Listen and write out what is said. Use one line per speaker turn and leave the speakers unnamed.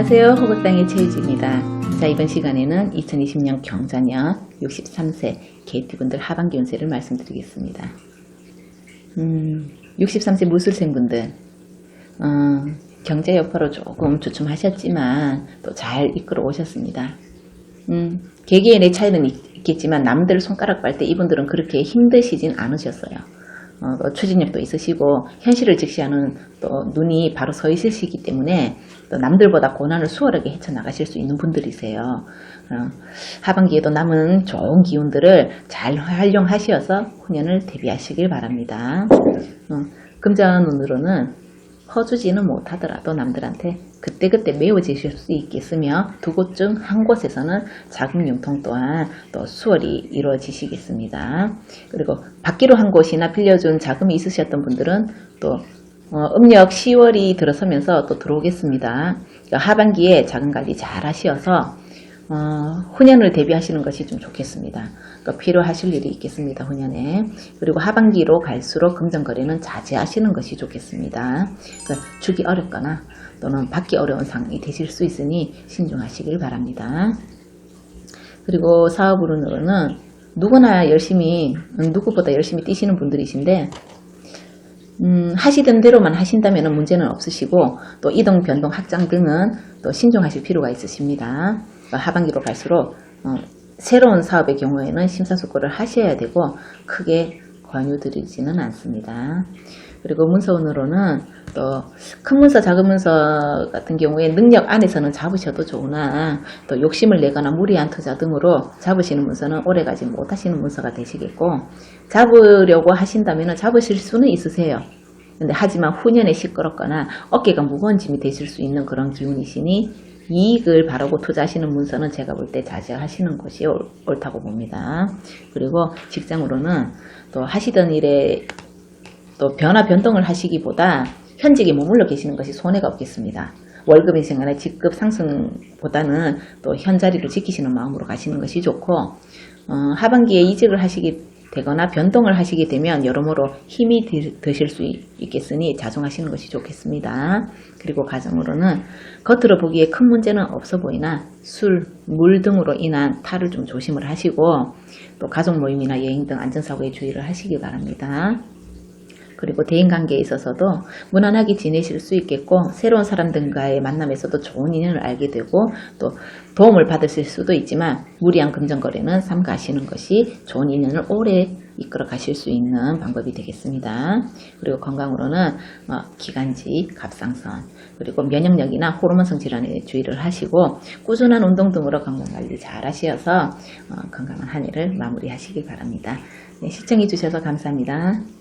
안녕하세요. 호박땅의 최유지입니다. 자, 이번 시간에는 2020년 경자년 63세 개띠분들 하반기 운세를 말씀드리겠습니다. 음, 63세 무술생분들, 어, 경제 여파로 조금 주춤하셨지만 또 잘 이끌어 오셨습니다. 음, 개개인의 차이는 있- 있겠지만 남들 손가락 빨 때 이분들은 그렇게 힘드시진 않으셨어요. 어, 또 추진력도 있으시고 현실을 직시하는 또 눈이 바로 서 있으시기 때문에 또 남들보다 고난을 수월하게 헤쳐나가실 수 있는 분들이세요. 어, 하반기에도 남은 좋은 기운들을 잘 활용하셔서 후년을 대비하시길 바랍니다. 어, 금전운으로는 퍼주지는 못하더라도 남들한테 그때그때 메워지실 수 있겠으며 두 곳 중 한 곳에서는 자금 융통 또한 또 수월히 이루어지시겠습니다. 그리고 받기로 한 곳이나 빌려준 자금이 있으셨던 분들은 또 어, 음력 10월이 들어서면서 또 들어오겠습니다. 그러니까 하반기에 자금 관리 잘 하셔서 어, 후년을 대비하시는 것이 좀 좋겠습니다. 그러니까 필요하실 일이 있겠습니다. 후년에. 그리고 하반기로 갈수록 금전거래는 자제하시는 것이 좋겠습니다. 그러니까 주기 어렵거나 또는 받기 어려운 상황이 되실 수 있으니 신중하시길 바랍니다. 그리고 사업으로는 누구나 열심히, 음, 누구보다 열심히 뛰시는 분들이신데, 음, 하시던 대로만 하신다면 문제는 없으시고 또 이동, 변동, 확장 등은 또 신중하실 필요가 있으십니다. 하반기로 갈수록 어, 새로운 사업의 경우에는 심사숙고를 하셔야 되고 크게 권유드리지는 않습니다. 그리고 문서운으로는 또 큰 문서, 작은 문서 같은 경우에 능력 안에서는 잡으셔도 좋으나 또 욕심을 내거나 무리한 투자 등으로 잡으시는 문서는 오래가지 못하시는 문서가 되시겠고 잡으려고 하신다면 잡으실 수는 있으세요. 근데 하지만 후년에 시끄럽거나 어깨가 무거운 짐이 되실 수 있는 그런 기운이시니 이익을 바라고 투자하시는 문서는 제가 볼 때 자제하시는 것이 옳, 옳다고 봅니다. 그리고 직장으로는 또 하시던 일에 또 변화 변동을 하시기보다 현직에 머물러 계시는 것이 손해가 없겠습니다. 월급인 생활의 직급 상승보다는 또 현자리를 지키시는 마음으로 가시는 것이 좋고 어, 하반기에 이직을 하시게 되거나 변동을 하시게 되면 여러모로 힘이 드- 드실 수 있- 있겠으니 자중하시는 것이 좋겠습니다. 그리고 가정으로는 겉으로 보기에 큰 문제는 없어 보이나 술, 물 등으로 인한 탈을 좀 조심을 하시고 또 가족 모임이나 여행 등 안전사고에 주의를 하시기 바랍니다. 그리고 대인관계에 있어서도 무난하게 지내실 수 있겠고 새로운 사람들과의 만남에서도 좋은 인연을 알게 되고 또 도움을 받으실 수도 있지만 무리한 금전거래는 삼가하시는 것이 좋은 인연을 오래 이끌어 가실 수 있는 방법이 되겠습니다. 그리고 건강으로는 어, 기관지, 갑상선, 그리고 면역력이나 호르몬성 질환에 주의를 하시고 꾸준한 운동 등으로 건강관리 잘 하셔서 어, 건강한 한 해를 마무리하시길 바랍니다. 네, 시청해 주셔서 감사합니다.